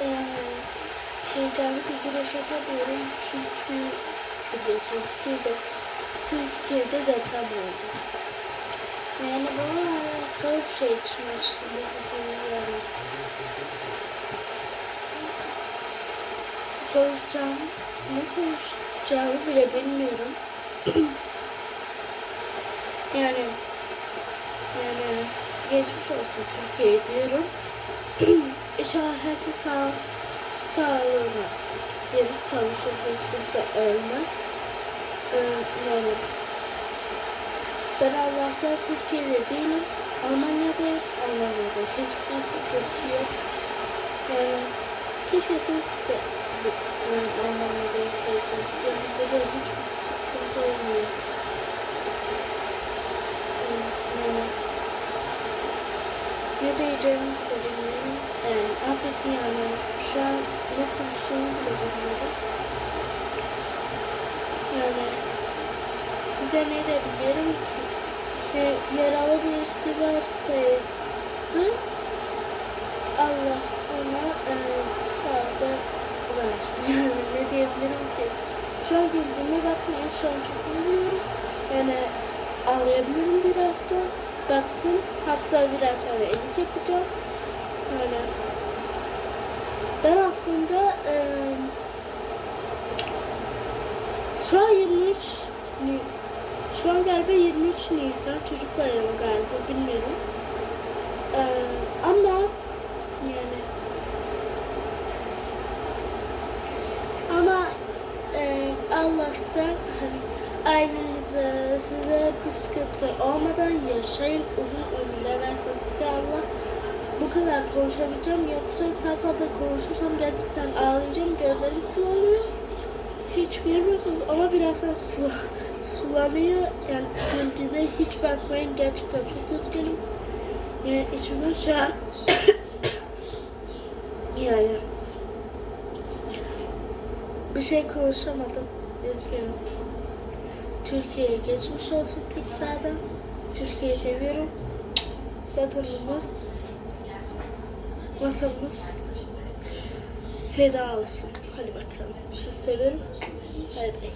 e, heyecanlı bir giriş yapamıyorum çünkü biliyorsunuz Türkiye'de, Türkiye'de deprem oldu. Yani bana bir şey için açtım bu videoyu. Konuşacağım, ne konuşacağımı bile bilmiyorum. yani yani geçmiş olsun Türkiye diyorum. İnşallah herkes sağ, sağlığına geri kavuşur. Hiç kimse ölmez. Ee, yani ben Allah'tan Türkiye'de değilim. Almanya'dayım. Almanya'da hiçbir sıkıntı yok. Yani keşke siz de e, Almanya'da yaşaydınız. Yani bize hiçbir sıkıntı olmuyor. Ee, Yani ne diyeceğimi de bilmiyorum. Affedin yani şu an ne konuştuğumu bile bilmiyorum. Yani size ne diyebilirim ki? E, yaralı birisi varsaydı Allah ona e, sağlığı versin. Yani ne diyebilirim ki? Şu an güldüğüme bakmayın. Şu an çok üzülüyorum. Yani ağlayabilirim biraz da. Baktım. Hatta biraz sonra elik yapacağım. Ben aslında e, şu an 23 Ni- şu an galiba 23 Nisan. Çocuk bayramı galiba bilmiyorum. Ee, ama yani ama e, Allah'tan hani ailenize size bir sıkıntı olmadan yaşayın. Uzun ömürler versin size Allah bu kadar konuşabileceğim yoksa daha fazla konuşursam gerçekten ağlayacağım gözlerim sulanıyor hiç görmüyorsunuz ama birazdan su, sulanıyor. Yani güldüğüme hiç bakmayın. Gerçekten çok üzgünüm. Yani içimden şu an yani bir şey konuşamadım. Üzgünüm. Türkiye'ye geçmiş olsun tekrardan. Türkiye'yi seviyorum. Vatanımız vatanımız feda olsun. Hadi bakalım. Sizi severim. Bay bay.